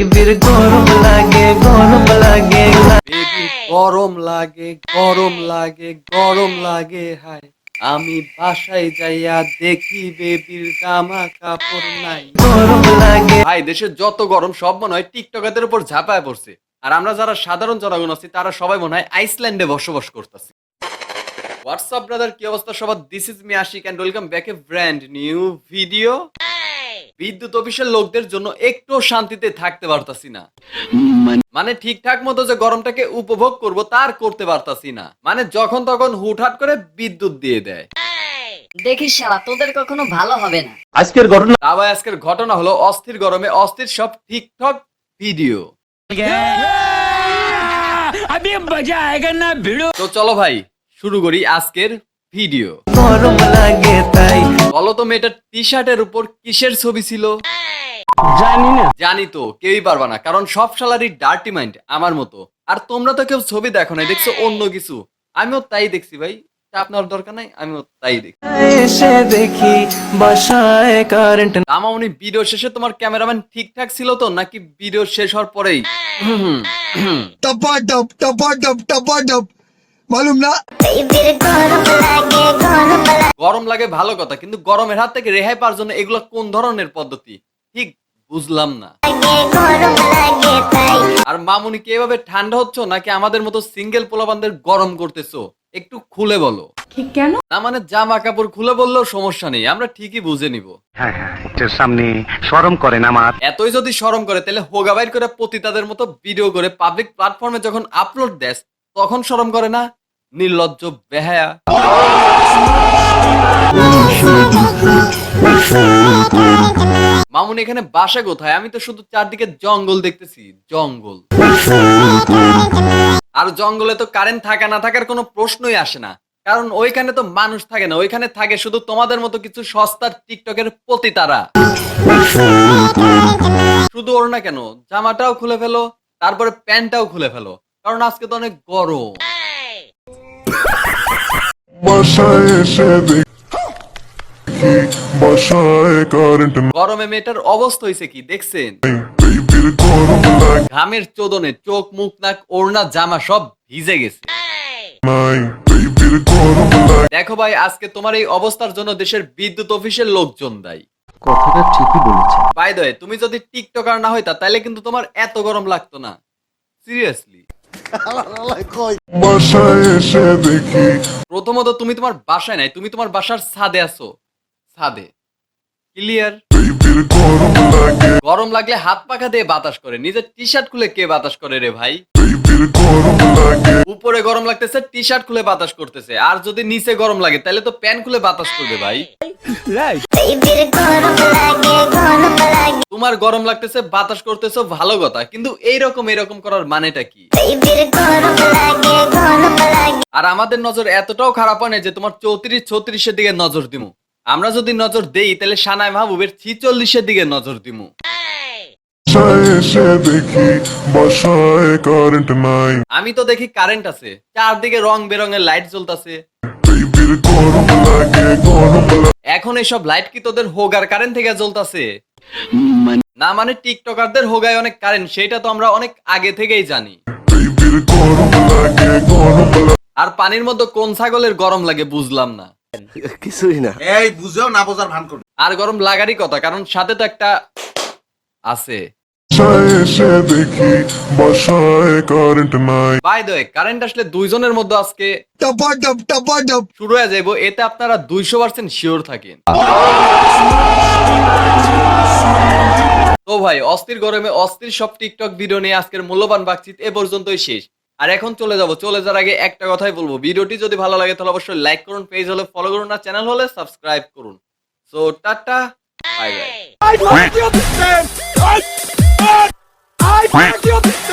বেবির গরম লাগে গরম লাগে বেবি গরম লাগে গরম লাগে গরম লাগে হায়। আমি বাসায় যাইয়া দেখি বেবির জামা কাপড় নাই। গরম লাগে। ভাই দেশের যত গরম সব মনে হয় টিকটকারদের উপর ঝাঁপায় পড়ছে। আর আমরা যারা সাধারণ জনগণ আছি তারা সবাই মনে হয় আইসল্যান্ডে বসবাস করতেছি। হোয়াটসঅ্যাপ ব্রাদার কি অবস্থা সবার? This is me Ashik and welcome back a brand new video বিদ্যুৎ অফিসের লোকদের জন্য একটু শান্তিতে থাকতে পারতাছি না। মানে ঠিকঠাক মতো যে গরমটাকে উপভোগ করব তার করতে পারতাছি না। মানে যখন তখন হুটহাট করে বিদ্যুৎ দিয়ে দেয়। দেখিস শালা তোদের কখনো ভালো হবে না। আজকের ঘটনা ভাই আজকের ঘটনা হলো অস্থির গরমে অস্থির সব টিকটক ভিডিও। তো চলো ভাই শুরু করি আজকের ভিডিও। গরম লাগে তাই। বলো তো মেয়েটার টি শার্টের উপর কিসের ছবি ছিল? জানি না। জানি তো কেউই পারবে না কারণ সব শালারই ডার্টি মাইন্ড আমার মতো। আর তোমরা তো কেউ ছবি দেখো না দেখছ অন্য কিছু। আমিও তাই দেখছি ভাই আপনার দরকার নাই আমিও তাই দেখি এসে দেখি বাসায় কারেন্ট আমার উনি ভিডিও শেষে তোমার ক্যামেরাম্যান ঠিকঠাক ছিল তো নাকি ভিডিও শেষ হওয়ার পরেই? টপা টপ টপা টপ টপা টপ মালুম না। গরম লাগে ভালো কথা কিন্তু গরমের হাত থেকে রেহাই পাওয়ার জন্য এগুলো কোন ধরনের পদ্ধতি? ঠিক বুঝলাম না। আর মামুনি কি এভাবে ঠান্ডা হচ্ছ নাকি আমাদের মতো সিঙ্গেল পোলাবানদের গরম করতেছো? একটু খুলে বলো। ঠিক কেন? না মানে জামা কাপড় খুলে বললেও সমস্যা নেই আমরা ঠিকই বুঝে নিব। হ্যাঁ, হ্যাঁ সামনে আমার। এতই যদি শরম করে তাহলে হোগা বাইর করে পতিতাদের মতো ভিডিও করে পাবলিক প্ল্যাটফর্মে যখন আপলোড দেয় তখন সরম করে না? নির্লজ্জ বেহায়া। মামুন, এখানে বাসা কোথায়? আমি তো শুধু চারদিকে জঙ্গল দেখতেছি, জঙ্গল। আর জঙ্গলে তো কারেন্ট থাকা না থাকার কোনো প্রশ্নই আসে না। কারণ ওইখানে তো মানুষ থাকে না, ওইখানে থাকে শুধু তোমাদের মতো কিছু সস্তার টিকটকের প্রতি তারা শুধু ওর না কেন, জামাটাও খুলে ফেলো, তারপরে প্যান্টটাও খুলে ফেলো, কারণ আজকে তো অনেক গরম। বাসায় এসে দেখি বাসায় কারেন্ট গরমে মেয়েটার অবস্থা হয়েছে কি? দেখছেন? নাই বেবির গরম লাগে ঘামের চোদনে চোখ মুখ নাক ওড়না জামা সব ভিজে গেছে। দেখো ভাই আজকে তোমার এই অবস্থার জন্য দেশের বিদ্যুৎ অফিসের লোকজন দায়ী। কথাটা ঠিকই বলেছেন। বাই দয় তুমি যদি টিকটকার না হইতা তাহলে কিন্তু তোমার এত গরম লাগতো না। সিরিয়াসলি বাসায় এসে দেখি প্রথমত তুমি তোমার বাসায় নাই তুমি তোমার বাসার ছাদে আছো। ছাদে। ক্লিয়ার গরম লাগে। লাগলে হাত পাখা দিয়ে বাতাস করে নিজের টি শার্ট খুলে কে বাতাস করে রে ভাই? উপরে গরম লাগতেছে টি শার্ট খুলে বাতাস করতেছে। আর যদি নিচে গরম লাগে তাহলে তো প্যান্ট খুলে বাতাস করবে ভাই। তোমার গরম লাগতেছে বাতাস করতেছো ভালো কথা। কিন্তু এইরকম এরকম করার মানেটা কি? আর আমাদের নজর এতটাও খারাপ হয় না যে তোমার চৌত্রিশ ছত্রিশের দিকে নজর দিমু। আমরা যদি নজর দেই তাহলে সানায় মাহবুবের ছিচল্লিশের দিকে নজর দিমু। আমি তো দেখি কারেন্ট আছে। চারদিকে রং বেরঙের লাইট জ্বলতাছে। এখন এসব লাইট কি তোদের হোগার কারেন্ট থেকে জ্বলতাছে? না মানে টিকটকারদের হোগায় অনেক কারেন্ট সেটা তো আমরা অনেক আগে থেকেই জানি। আর পানির মধ্যে কোন ছাগলের গরম লাগে বুঝলাম না। কিছুই না। এই বুঝেও না বোঝার ভান করবে আর গরম লাগারই কথা কারণ সাথে তো একটা আছে। বাসায় দেখি বাসায় কারেন্ট নাই। বাই দ্য কারেন্ট আসলে দুইজনের মধ্যে আজকে টপা টপ টপা টপ শুরু হয়ে যাব এতে আপনারা দুইশো পার্সেন্ট শিওর থাকেন। তো ভাই অস্থির গরমে অস্থির সব টিকটক ভিডিও নিয়ে আজকের মূল্যবান বাকচিত এ পর্যন্তই শেষ। আর এখন চলে যাব চলে যাওয়ার আগে একটা কথাই বলব। ভিডিওটি যদি ভালো লাগে তাহলে অবশ্যই লাইক করুন পেজ হলে ফলো করুন আর চ্যানেল হলে সাবস্ক্রাইব করুন। So tata bye bye I fucked you up